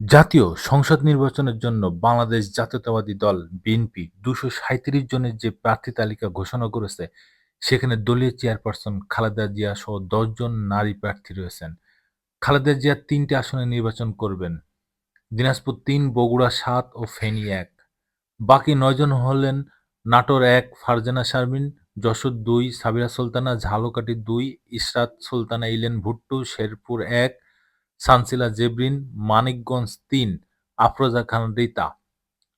জাতীয় সংসদ নির্বাচনের জন্য বাংলাদেশ জাতীয়তাবাদী দল বিএনপি দুশো সাঁইত্রিশ জনের যে প্রার্থী তালিকা ঘোষণা করেছে, সেখানে দলীয় চেয়ারপারসন খালেদা জিয়া সহ দশজন নারী প্রার্থী রয়েছেন। খালেদা জিয়া তিনটি আসনে নির্বাচন করবেন, দিনাজপুর তিন, বগুড়া সাত ও ফেনী এক। বাকি নয়জন হলেন নাটোর এক, ফারজানা শারমিন, যশোর দুই, সাবিরা সুলতানা, ঝালকাঠি দুই, ইশরাত সুলতানা, ইলেন ভুট্টু, শেরপুর এক সানসিলা জেবরিন, মানিকগঞ্জ তিন, আফরোজা খান, রিতা।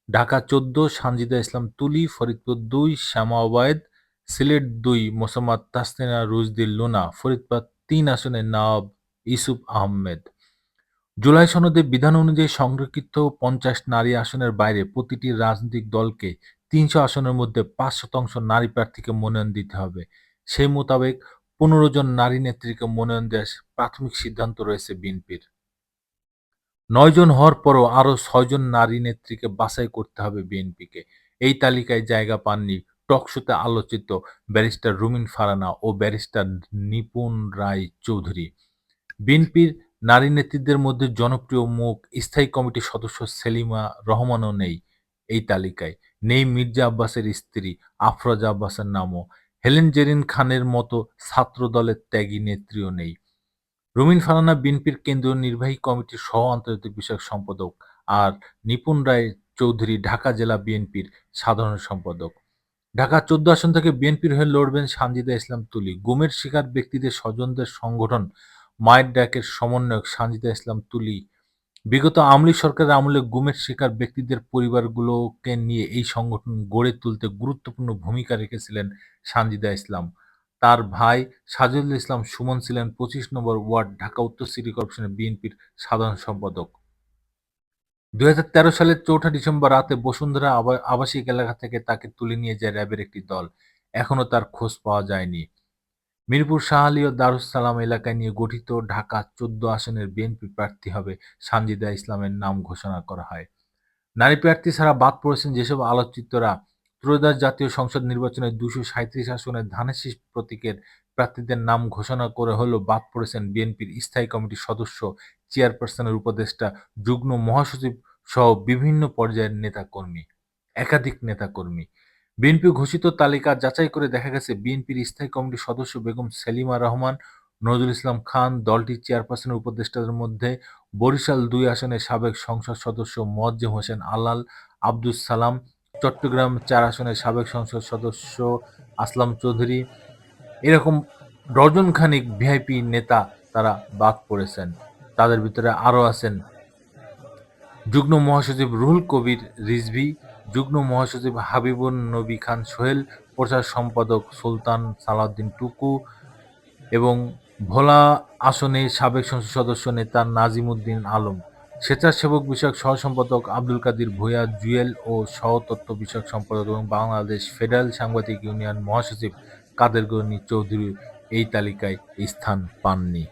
ঢাকা চোদ্দ, সানজিদা ইসলাম তুলি, ফরিদপুর দুই, শ্যামা ওবায়দ, সিলেট দুই, মোসাম্মদ তাসনিনা রুজদিল লুনা, ফরিদপুর তিন আসনে নওয়াব ইসুফ আহমেদ। জুলাই সনদে বিধান অনুযায়ী সংরক্ষিত পঞ্চাশ নারী আসনের বাইরে প্রতিটি রাজনৈতিক দলকে তিনশো আসনের মধ্যে পাঁচ শতাংশ নারী প্রার্থীকে মনোনয়ন দিতে হবে। সেই মোতাবেক পনেরো জন নারী নেত্রীকে মনোনয়ন দেওয়ার প্রাথমিক সিদ্ধান্ত রয়েছে বিএনপির। নয় জন হওয়ার পরও আরও ছয়জন নারী নেত্রীকে বাছাই করতে হবে বিএনপিকে। এই তালিকায় জায়গা পাননি টকশোতে আলোচিত ব্যারিস্টার রুমিন ফারানা ও ব্যারিস্টার নিপুণ রায় চৌধুরী। বিএনপির নারী নেত্রীদের মধ্যে জনপ্রিয় মুখ স্থায়ী কমিটির সদস্য সেলিমা রহমানও নেই এই তালিকায়। নেই মির্জা আব্বাসের স্ত্রী আফরোজা আব্বাসের নামও। হেলেন জেরিন খানের মতো ছাত্র দলের ত্যাগী নেত্রীও নেই। রুমিন ফারানা বিএনপির কেন্দ্রীয় নির্বাহী কমিটির সহ আন্তর্জাতিক বিষয়ক সম্পাদক আর নিপুণ রায় চৌধুরী ঢাকা জেলা বিএনপির সাধারণ সম্পাদক। ঢাকা চোদ্দ আসন থেকে বিএনপির হয়ে লড়বেন সানজিদা ইসলাম তুলি। গুমের শিকার ব্যক্তিদের স্বজনদের সংগঠন মায়ের ডাকের সমন্বয়ক সানজিদা ইসলাম তুলি বিগত আমলি সরকারের আমলে গুমের শিকার ব্যক্তিদের পরিবারগুলোকে নিয়ে এই সংগঠন গড়ে তুলতে গুরুত্বপূর্ণ ভূমিকা রেখেছিলেন সানজিদা ইসলাম। তার ভাই সাজিদুল ইসলাম সুমন ছিলেন পঁচিশ নম্বর ওয়ার্ড, ঢাকা উত্তর সিটি কর্পোরেশনের বিএনপির সাধারণ সম্পাদক। দুই হাজার তেরো সালের চৌঠা ডিসেম্বর রাতে বসুন্ধরা আবাসিক এলাকা থেকে তাকে তুলে নিয়ে যায় র্যাবের একটি দল। এখনও তার খোঁজ পাওয়া যায়নি। মিরপুর শাহ আলী ও দারুসালাম এলাকায় নিয়ে গঠিত ঢাকা চোদ্দ আসনের বিএনপি প্রার্থী হবে সানজিদা ইসলামের নাম ঘোষণা করা হয়। নারী প্রার্থী ছাড়া বাদ পড়েছেন যেসব আলোচিতরা ত্রয়োদশ জাতীয় সংসদ নির্বাচনে দুশো সাঁত্রিশ আসনের ধানের শীষ প্রতীকের প্রার্থীদের নাম ঘোষণা করে হলেও বাদ পড়েছেন বিএনপির স্থায়ী কমিটির সদস্য, চেয়ারপারসনের উপদেষ্টা, যুগ্ম মহাসচিব সহ বিভিন্ন পর্যায়ের নেতাকর্মী, একাধিক নেতাকর্মী। বিএনপি ঘোষিত তালিকা যাচাই করে দেখা গেছে, বিএনপির স্থায়ী কমিটির সদস্য বেগম সেলিমা রহমান, নজরুল ইসলাম খান, দলটির চেয়ারপারসনের উপদেষ্টাদের মধ্যে বরিশাল দুই আসনের সাবেক সংসদ সদস্য মোয়াজ্জেম হোসেন আলাল, আব্দুস সালাম, চট্টগ্রাম চার আসনের সাবেক সংসদ সদস্য আসলাম চৌধুরী, এরকম ডজন খানিক ভিআইপি নেতা তারা বাদ পড়েছেন। তাদের ভিতরে আরও আছেন যুগ্ম মহাসচিব রুহুল কবির রিজভি যুগ্ম মহাসচিব হাবিবুন নবী খান সোহেল, প্রচার সম্পাদক সুলতান সালাউদ্দিন টুকু এবং ভোলা আসনে সাবেক সংসদ সদস্য নেতা নাজিমুদ্দিন আলম। স্বেচ্ছাসেবক বিষয়ক সহ সম্পাদক আব্দুল কাদির ভূঁইয়া জুয়েল ও সহতত্ত্ব বিষয়ক সম্পাদক এবং বাংলাদেশ ফেডারেল সাংবাদিক ইউনিয়ন মহাসচিব কাদের গনি চৌধুরী এই তালিকায় স্থান পাননি।